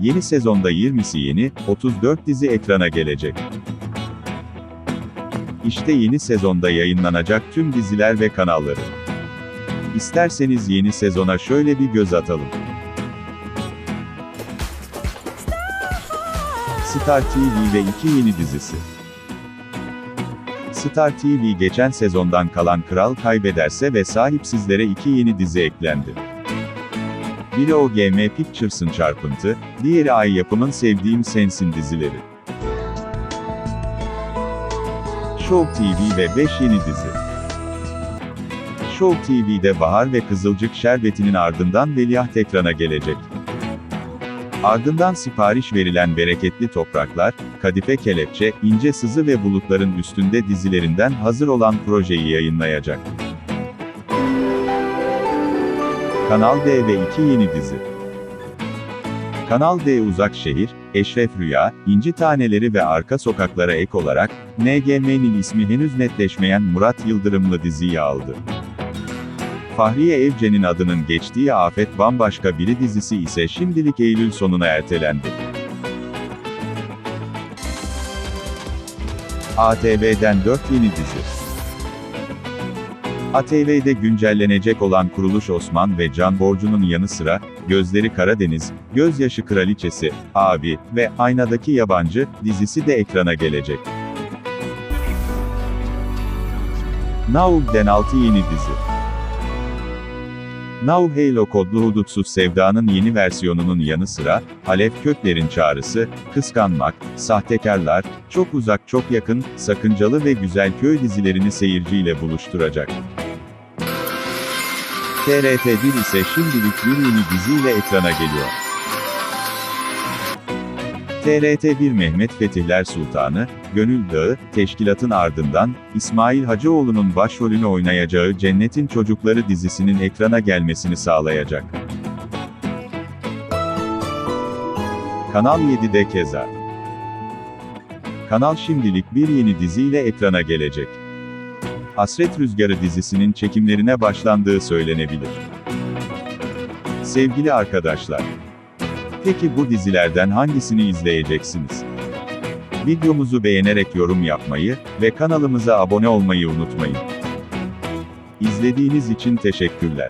Yeni sezonda 20'si yeni, 34 dizi ekrana gelecek. İşte yeni sezonda yayınlanacak tüm diziler ve kanalları. İsterseniz yeni sezona şöyle bir göz atalım. Star TV ve iki yeni dizisi. Star TV geçen sezondan kalan Kral Kaybederse ve sahipsizlere iki yeni dizi eklendi. Biri OGM Pictures'ın Çarpıntı, diğeri Ay Yapım'ın Sevdiğim Sensin dizileri. Show TV ve 5 yeni dizi. Show TV'de Bahar ve Kızılcık Şerbeti'nin ardından Veliaht ekrana gelecek. Ardından sipariş verilen Bereketli Topraklar, Kadife Kelepçe, İnce Sızı ve Bulutların Üstünde dizilerinden hazır olan projeyi yayınlayacak. Kanal D ve iki yeni dizi. Kanal D Uzak Şehir, Eşref Rüya, İnci Taneleri ve Arka Sokaklara ek olarak, NGM'nin ismi henüz netleşmeyen Murat Yıldırımlı diziyi aldı. Fahriye Evcen'in adının geçtiği Afet Bambaşka Biri dizisi ise şimdilik Eylül sonuna ertelendi. ATV'den 4 yeni dizi. ATV'de güncellenecek olan Kuruluş Osman ve Can Borcu'nun yanı sıra, Gözleri Karadeniz, Gözyaşı Kraliçesi, Abi ve Aynadaki Yabancı dizisi de ekrana gelecek. Naug'den 6 yeni dizi. Now Halo kodlu Hudutsuz Sevda'nın yeni versiyonunun yanı sıra, Halef Kökler'in çağrısı, Kıskanmak, Sahtekarlar, Çok Uzak Çok Yakın, Sakıncalı ve Güzel Köy dizilerini seyirciyle buluşturacak. TRT1 ise şimdilik bir yeni diziyle ekrana geliyor. TRT1 Mehmet Fetihler Sultanı, Gönül Dağı, teşkilatın ardından, İsmail Hacıoğlu'nun başrolünü oynayacağı Cennetin Çocukları dizisinin ekrana gelmesini sağlayacak. Kanal 7'de keza. Kanal şimdilik bir yeni diziyle ekrana gelecek. Hasret Rüzgarı dizisinin çekimlerine başlandığı söylenebilir. Sevgili arkadaşlar, Peki bu dizilerden hangisini izleyeceksiniz? Videomuzu beğenerek yorum yapmayı ve kanalımıza abone olmayı unutmayın. İzlediğiniz için teşekkürler.